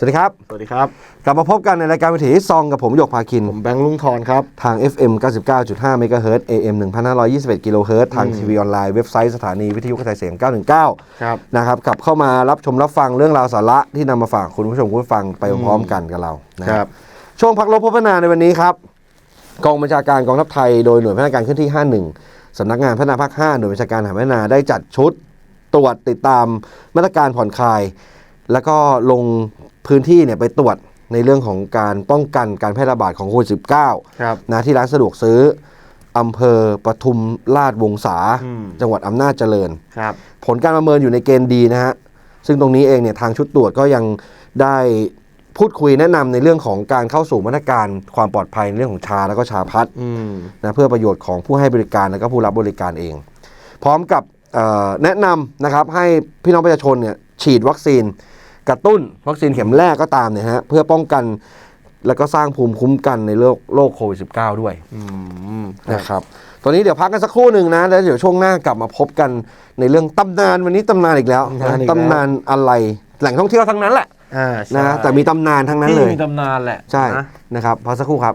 สวัสดีครับ สวัสดีครับ กลับมาพบกันในรายการวิถีซองกับผมหยกพาคิน ผมแบงค์ลุงทอนครับ ทาง FM 99.5 MHz AM 1521กิโลเฮิรตซ์ทางทีวีออนไลน์เว็บไซต์สถานีวิทยุกระจายเสียง 919 ครับ นะครับกลับเข้ามารับชมรับฟังเรื่องราวสาระที่นำมาฝากคุณผู้ชมคุณผู้ฟังไปพร้อมๆกันกับเรานะครับ ช่วงพักรบพบนาในวันนี้ครับ กองบัญชาการกองทัพไทยโดยหน่วยพัฒนาการเคลื่อนที่ 51สำนักงานพัฒนาภาค 5 หน่วยบัญชาการทหารพัฒนาได้จัดชุดตรวจติดตามมาตรการผ่อนคลาย แล้วก็ลงพื้นที่เนี่ยไปตรวจในเรื่องของการป้องกันการแพร่ระบาดของโควิด -19 ครับนะที่ร้านสะดวกซื้ออำเภอปทุมราชวงศาอืมจังหวัดอำนาจเจริญครับผลการประเมินอยู่ในเกณฑ์ดีนะฮะซึ่งตรงนี้เองเนี่ยทางชุดตรวจก็ยังได้พูดคุยแนะนำในเรื่องของการเข้าสู่มาตรการความปลอดภัยในเรื่องของชาแล้วก็ชาพัดอืมนะเพื่อประโยชน์ของผู้ให้บริการและก็ผู้รับบริการเอง พร้อมกับเอ่อแนะนำนะครับให้พี่น้องประชาชนเนี่ยฉีดวัคซีน กระตุ้นวัคซีนเข็มแรกก็ตามเนี่ยฮะเพื่อป้องกันแล้วก็สร้างภูมิคุ้มกันในโรคโรคโควิด -19 ด้วยอืมนะครับ ตอนนี้เดี๋ยวพักกันสักครู่หนึ่งนะ แล้วเดี๋ยวช่วงหน้ากลับมาพบกันในเรื่องตำนานวันนี้ตำนานอีกแล้วนะตำนานอะไรแหล่งท่องเที่ยวทั้งนั้นแหละอ่าใช่นะแต่มีตำนานทั้งนั้นที่เลยมีตำนานแหละใช่นะนะครับพักสักครู่ครับ